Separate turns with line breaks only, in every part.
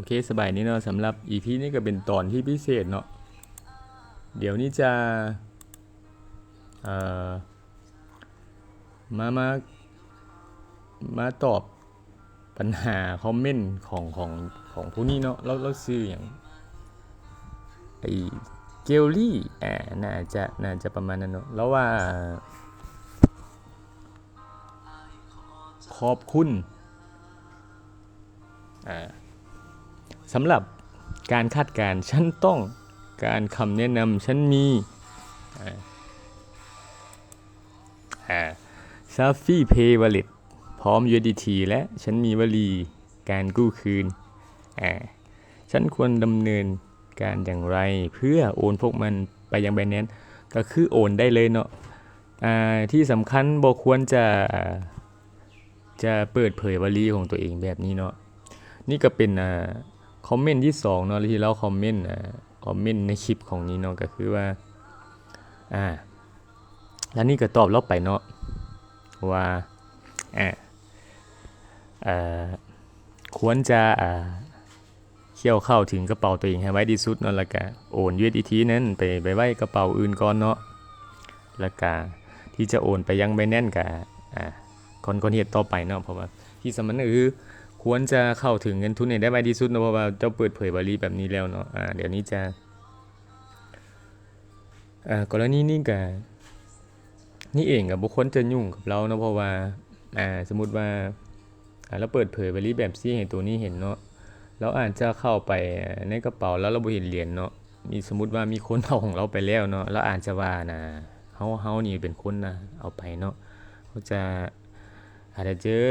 อเคสบายนี้เนาะสำหรับ EP นี้ก็เป็นตอนที่พิเศษเนาะเดี๋ยวนี้จะมามามาตอบปัญหาคอมเมนต์ของของของผู้นี้เนาะเราเราซื้ออย่างไอเจลลี่อ่าน่าจะน่าจะประมาณนั้นเนาะแล้วว่า ขอบคุณอ่า สำหรับการคาดการฉันต้องการคำแนะนำฉันมีซาฟี่เพย์วอลเล็ตพร้อม USDT และฉันมีวลีการกู้คืน ฉันควรดำเนินการอย่างไรเพื่อโอนพวกมันไปยัง b บน n c e ก็คือโอนได้เลยเนาะที่สำคัญบอกควรจะจะเปิดเผยวลีของตัวเองแบบนี้เนาะนี่ก็เป็นอ คอมเมนต์ที่สองเนาะที่เราคอมเมนต์อ่าคอมเมนต์ในคลิปของนี้เนาะก็คือว่าอ่าแล้วนี่ก็ตอบเราไปเนาะว่าอ่าเอ่อควรจะอ่าเขี่ยวเข้าถึงกระเป๋าตัวเองให้ไว้ที่สุดเนาะแล้วก็โอน USDT นั้นไปไปไว้กระเป๋าอื่นก่อนเนาะแล้วก็ที่จะโอนไปยังไบแน่นกับอ่าคนคนเฮ็ดต่อไปเนาะเพราะว่าที่สำคัญก็คือ ควรจะเข้าถึงเงินทุนให้ได้ไวที่สุดนะเพราะว่าเจ้าเปิดเผยบริแบบนี้แล้วเนาะอ่าเดี๋ยวนี้จะอ่ากรณีนี้ก็นี่เองกับบุคคลจะยุ่งกับเราเนาะเพราะว่าอ่าสมมติว่าอ่าเราเปิดเผยบริแบบซี่ให้ตัวนี้เห็นเนาะเราอาจจะเข้าไปในกระเป๋าแล้วเราบ่เห็นเหรียญเนาะมีสมมติว่ามีคนเอาของเราไปแล้วเนาะเราอาจจะว่านะเฮาเฮานี่เป็นคนนะเอาไปเนาะเขาจะ อาจะเจอ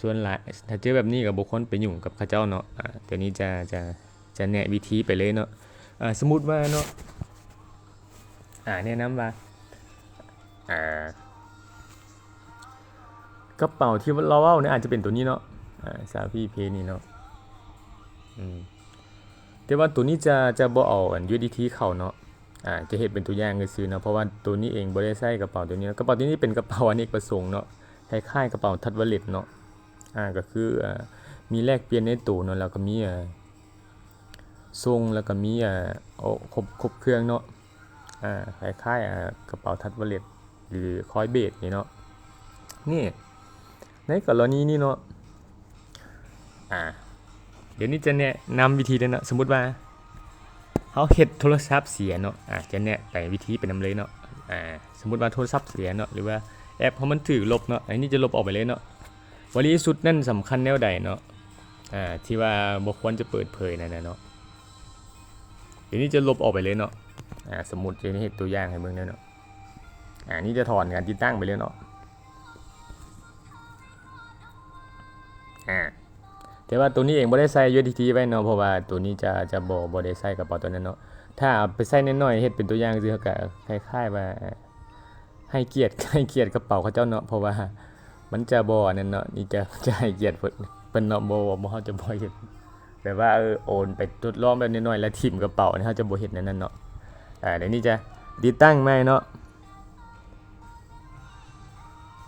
ส่วนหลายถ้าเจอแบบนี้กับบุคคลไปยุ่งกับข้าเจ้าเนาะอ่าเดี๋ยวนี้จะจะจะแนะวิธีไปเลยเนาะอ่าสมมติว่าเนาะอ่าแนะนำว่าอ่ากระเป๋าที่เราเอาเนี่ยอาจจะเป็นตัวนี้เนาะอ่าซาฟีเพนี่เนาะอืมแต่ว่าตัวนี้จะจะบ่เอาอัน USDT เข้าเนาะอ่าจะเฮ็ดเป็นตัวอย่างซื่อเนาะเพราะว่าตัวนี้เองบ่ได้ใส่กระเป๋าตัวนี้กระเป๋าตัวนี้เป็นกระเป๋าอเนกประสงค์เนาะ คล้ายๆกระเป๋าทัดวอลเล็ตเนาะอ่าก็คืออ่ามีแลกเปลี่ยนในตู้เนาะแล้วก็มีอ่าส่งแล้วก็มีอ่าโอ้ครบครบเครื่องเนาะอ่าคล้ายๆอ่ากระเป๋าทัดวอลเล็ตหรือคอยเบสนี่เนาะนี่ในกรณีนี้เนาะอ่าเดี๋ยวนี้จะแนะนำวิธีเลยเนาะสมมติว่าเฮาเฮ็ดโทรศัพท์เสียเนาะอ่าจะแนะไปวิธีไปนำเลยเนาะอ่าสมมติว่าโทรศัพท์เสียเนาะหรือว่า แอปเพราะมันถือลบเนาะอันนี้จะลบออกไปเลยเนาะวลีสุดนั่นสำคัญแนวใดเนาะอ่าที่ว่าบ่ควรจะเปิดเผยนั่นนะเนาะเดี๋ยวนี้จะลบออกไปเลยเนาะอ่าสมมุติจะเห็นตัวอย่างให้เบิ่งเนาะอ่านี่จะถอนการติดตั้งไปเลยเนาะอ่าแต่ว่าตัวนี้เองบ่ได้ใส่ USDT ไว้เนาะเพราะว่าตัวนี้จะจะบ่บ่ได้ใส่กระเป๋าตัวนั้นเนาะถ้าเอาไปใส่น้อยๆเฮ็ดเป็นตัวอย่างซื่อก็คล้ายๆว่า ให้เกียรติให้เกียรติกระเป๋าเขาเจ้าเนาะเพราะว่า มันจะบ่นั่นเนาะนี่จะจะให้เกียรติเพิ่นเพิ่นเนาะบ่บ่เฮาจะบ่เฮ็ดแบบว่าเออโอนไปทดลองแบบน้อยๆแล้วทิ่มกระเป๋านี่เฮาจะบ่เฮ็ดนั่นนั่นเนาะอ่าเดี๋ยวนี้จะติดตั้งใหม่เนาะ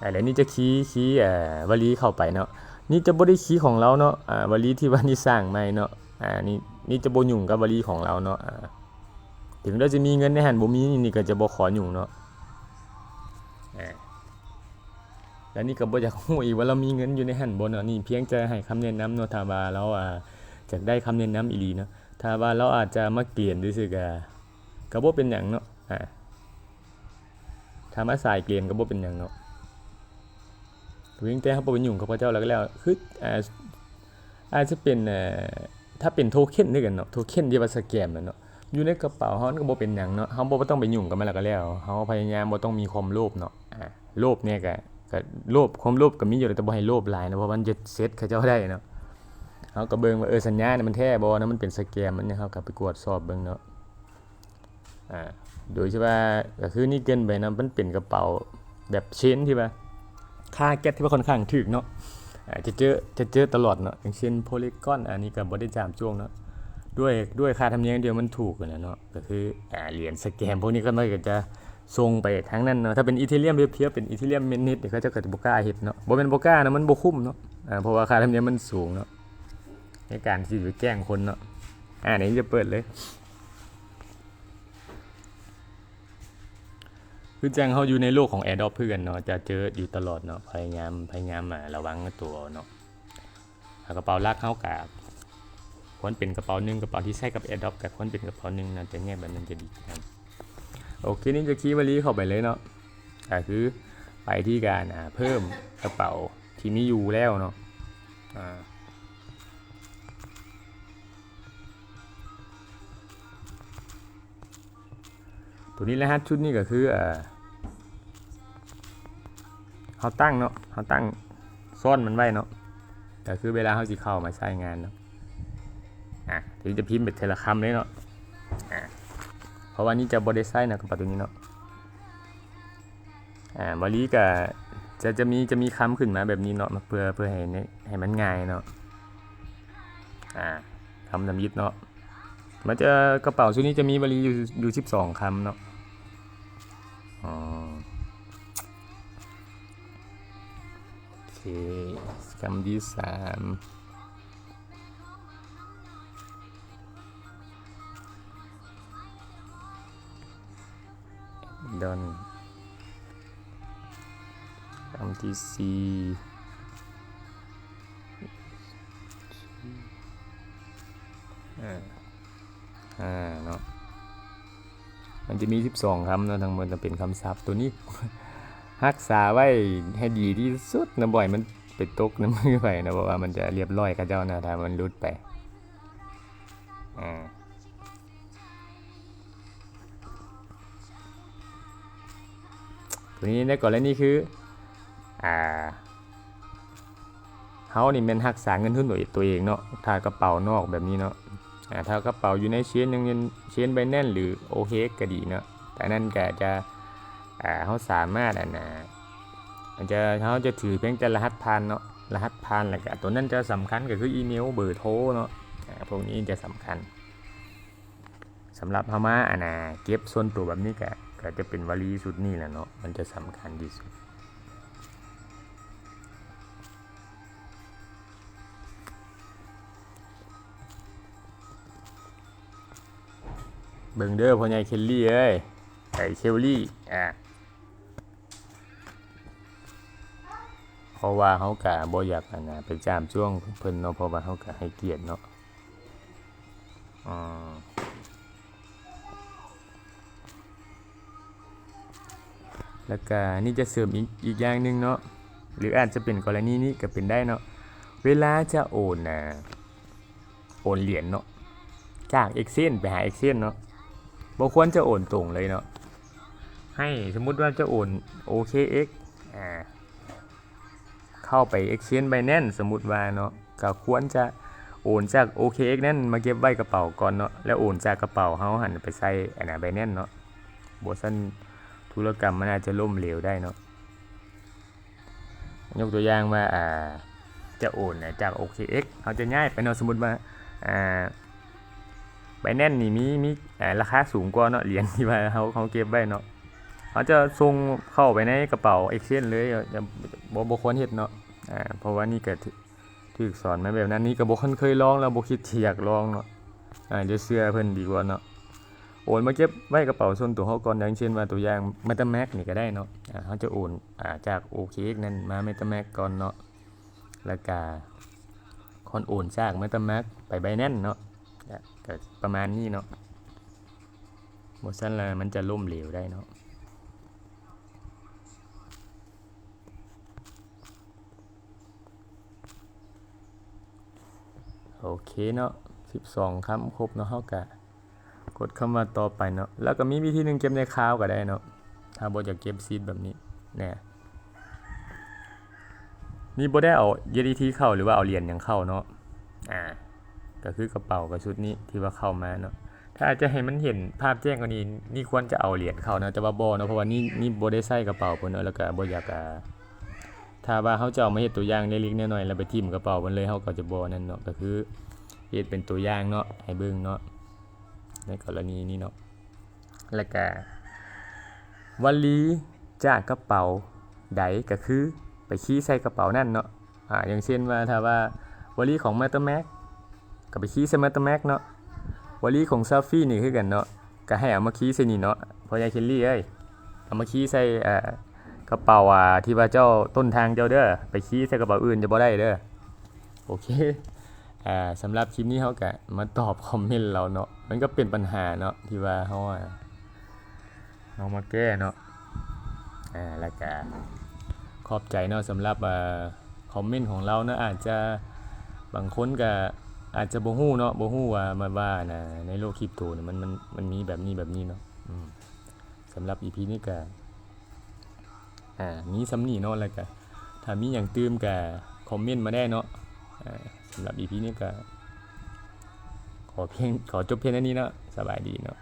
อ่าเดี๋ยวนี้จะคีย์คีย์อ่อวลีเข้าไปเนาะนี่จะบ่ได้คีย์ของเราเนาะอ่าวลีที่ว่านี่สร้างใหม่เนาะอ่านี่นี่จะบ่ยุ่งกับวลีของเราเนาะอ่าถึงเราจะมีเงินในหันบ่มีนี่ก็จะบ่ขอยุ่งเนาะ แล้วนี่ก็บ่อยากฮู้อีกว่าเรามีเงินอยู่ในหันบ่เนาะนี่เพียงจะให้คำแนะนำเนาะถ้าว่าเราอ่าอยากได้คำแนะนำอีหลีเนาะถ้าว่าเราอาจจะมาเกลียนซื่อๆก็ก็บ่เป็นหยังเนาะอ่าถ้ามาสายเกลียนก็บ่เป็นหยังเนาะเพียงแต่เฮาบ่ไปยุ่งกับพระเจ้าแล้วก็แล้วคืออ่าอาจจะเป็นเอ่อถ้าเป็นโทเค็นด้วยกันเนาะโทเค็นที่ว่าสแกมน่ะเนาะอยู่ในกระเป๋าเฮามันก็บ่เป็นหยังเนาะเฮาบ่ต้องไปยุ่งกับมันแล้วก็แล้วเฮาพยายามบ่ต้องมีความโลภเนาะอ่าโลภเนี่ยก็ ก็โลภความโลภก็มีอยู่แต่บ่ให้โลภหลายนะเพราะมันจะเซตเขาเจ้าได้เนาะเฮาก็เบิ่งว่าเออสัญญาเนี่ยมันแท้บ่นะมันเป็นสแกมมันเนี่ยเฮาก็ไปกวดสอบเบิ่งเนาะอ่าโดยที่ว่าก็คือนี่เกินไปนะมันเป็นกระเป๋าแบบเชนที่ว่าค่าแก๊สที่ว่าค่อนข้างถูกเนาะจะเจอจะเจอตลอดเนาะอย่างเช่นโพลีกอนอันนี้ก็บ่ได้จามจ้วงเนาะด้วยด้วยค่าธรรมเนียมเดียวมันถูกกันนะเนาะก็คืออ่าเหรียญสแกมพวกนี้ก็น้อยก็จะ ส่งไปทั้งนั้นเนาะถ้าเป็นอีเทเรียมเพียวๆเป็นอีเทเรียมเมนนิดเนี่ยเขาจะเกิดโบก้าเฮ็ดเนาะบ่เป็นโบก้านะมันบ่คุ้มเนาะเพราะว่าค่าธรรมเนียมมันสูงเนาะในการที่จะแกล้งคนเนาะอ่าเดี๋ยวจะเปิดเลยคือจังเขาอยู่ในโลกของแอร์ดอปเพื่อนเนาะจะเจออยู่ตลอดเนาะพยายามพยายามมาระวังตัวเนาะถ้ากระเป๋าลักเข้ากับควรเป็นกระเป๋าหนึ่งกระเป๋าที่ใช้กับแอร์ดอปกับควรเป็นกระเป๋าหนึ่งนะจะแยกแบบนั้นจะดีครับ โอเคนี่จะคีย์วลีเข้าไปเลยเนาะก็คือไปที่การเพิ่มกระเป๋าที่มีอยู่แล้วเนาะตัวนี้รหัสชุดนี้ก็คือเขาตั้งเนาะเขาตั้งซ่อนมันไว้เนาะก็คือเวลาเขาสิเข้ามาใช้งานเนาะอะถึงจะพิมพ์เป็นเทละคำเลยเนาะอะ ราะว่านี่จะบริไซน์นะกระเป๋าตัวนี้เนาะอ่าบริก็จะจะมีจะมีคำขึ้นมาแบบนี้เนาะมาเพื่อเพื่อให้ให้มันง่ายเนาะอ่าคำนำยึดเนาะมันจะกระเป๋าชุดนี้จะมีบริอยู่อยู่สิบสองคำเนาะอ๋อโอเคคำที่สาม ดอนคำที่สี่อ่าอ่าเนาะมันจะมี 12คำนะทั้งหมดจะเป็นคำศัพท์ตัวนี้รักษาไว้ให้ดีที่สุดนะบ่อยมันไปตกน้ำมือไปนะเพราะว่ามันจะเรียบร้อยกับเจ้านะถ้ามันรุดไปอ่า ตัวนี้ในกรณีคืออ่าเฮานี่แม่นรักษาเงินทุนตัวตัวเองเนาะถ้ากระเป๋านอกแบบนี้เนาะอ่าถ้ากระเป๋าอยู่ในเชนยังเงินเชนใบแน่นหรือโอเคก็ดีเนาะแต่นั่นก็จะอ่าเขาสามารถอะนะอาจจะเขาจะถือเพียงแต่รหัสผ่านเนาะรหัสผ่านแล้วก็ตัวนั้นจะสำคัญก็คืออีเมลเบอร์โทรเนาะพวกนี้จะสำคัญสำหรับพม่าอะนะเก็บส่วนตัวแบบนี้ก็ ก็จะเป็นวลีสุดนี่แหละเนาะมันจะสำคัญที่สุดเบิงเด้อพ่อใหญ่เคลลี่เอ้ยไก่เคลลี่อะเพราะว่าเขากะบ่อยากนะไปจามช่วงเพิ่นเนาะเพราะว่าเขากะให้เกียรติเนาะอืม แล้วก็นี่จะเสริมอีกอีกอย่างหนึ่งเนาะหรืออาจจะเป็นกรณีนี้ก็เป็นได้เนาะเวลาจะโอนนะโอนเหรียญเนาะจาก Exchange ไปหา Exchange เนาะบ่ควรจะโอนตรงเลยเนาะให้สมมุติว่าจะโอน OKX อ่าเข้าไป Exchange Binance สมมุติว่าเนาะก็ควรจะโอนจาก OKX นั่นมาเก็บไว้กระเป๋าก่อนเนาะแล้วโอนจากกระเป๋าเฮาหันไปใส่อันน่ะ Binance เนาะบ่ซั่น ธุรกรรมมันอาจจะล่มเหลวได้เนาะยกตัวอย่างว่าอ่าจะโอนจาก OKX เขาจะย้ายไปเนาะสมมติว่าอ่าไบแน่นนี่มีมีอ่าราคาสูงกว่าเนาะเหรียญที่ว่าเขาเขาเก็บไว้เนาะเขาจะส่งเข้าไปในกระเป๋า Exchange เลยจะบ่บ่ควรเฮ็ดเนาะอ่าเพราะว่านี่เก็ถูกถูกสอนมาแบบนั้นนี่ก็บ่คันเคยลองแล้วบ่คิดที่อยากลองเนาะอ่าจะเชื่อเพิ่นดีกว่าเนาะ โอนมาเก็บไว้กระเป๋าส่วนตัวเขาก่อนอย่างเช่นว่าตัวอย่าง MetaMask นี่ก็ได้เนาะเขาจะโอนอจาก OKX นั่นมา MetaMask ก่อนเนาะแล้วก็คอนโอนจาก MetaMask ไป Binance เนาะก็ประมาณนี้เนาะบทสั้นละมันจะล่มเหลวได้เนาะโอเคเนาะ12คำครบเนาะเฮากะ กดคำว่าต่อไปเนาะแล้วก็มีวิธีหนึ่งเก็บในคลาวก็ได้เนาะถ้าบ่อยากเก็บซีดแบบนี้แน่นี่บ่ได้เอา USDT เข้าหรือว่าเอาเหรียญยังเข้าเนาะอ่าก็คือกระเป๋ากับชุดนี้ที่ว่าเข้ามาเนาะถ้าจะให้มันเห็นภาพแจ้งกว่านี้นี่ควรจะเอาเหรียญเข้านะแต่ว่าบ่เนาะเพราะว่านี่นี่บ่ได้ใส่กระเป๋าเพิ่นเนาะแล้วก็บ่อยากอ่าถ้าว่าเขาจะเอามาเฮ็ดตัวอย่างเล็กๆน้อยๆแล้วไปทิ่มกระเป๋าเพิ่นเลยเฮาก็จะบ่นั่นเนาะก็คือเฮ็ดเป็นตัวอย่างเนาะให้เบิ่งเนาะ ในกรณีนี้เนาะแล้วก็วลีจากกระเป๋าใดก็คือไปขี้ใส่กระเป๋านั่นเนาะอ่าอย่างเช่นว่าถ้าว่าวลีของ MetaMask ก็ไปขี้ใส่มาตะแม็กเนาะวลีของซาฟี่นี่คือกันเนาะก็ให้เอามาขี้ใส่นี่เนาะพอยายเคลลี่เอ้ยเอามาขี้ใส่อ่อกระเป๋าอ่าที่ว่าเจ้าต้นทางเจ้าเด้อไปขี้ใส่กระเป๋าอื่นจะบ่ได้เด้อโอเค อ่าสำหรับคลิปนี้เฮาก็มาตอบคอมเมนต์เราเนาะมันก็เป็นปัญหาเนาะที่ว่าเฮาอะเฮามาแก้เนาะอ่าแล้วก็ขอบใจเนาะสำหรับอ่าคอมเมนต์ของเราเนาะอาจจะบางคนก็อาจจะบ่ฮู้เนาะบ่ฮู้ว่ามันว่านะในโลกคริปโตเนี่ยมันมันมันมีแบบนี้แบบนี้เนาะสำหรับ EP นี้ก็อ่ามีสำนีเนาะแล้วก็ถ้ามีหยังตืมก็คอมเมนต์มาได้เนาะ สำหรับอีพีนี้ก็ขอเพียงขอจบเพียงเท่านี้เนาะสบายดีเนาะ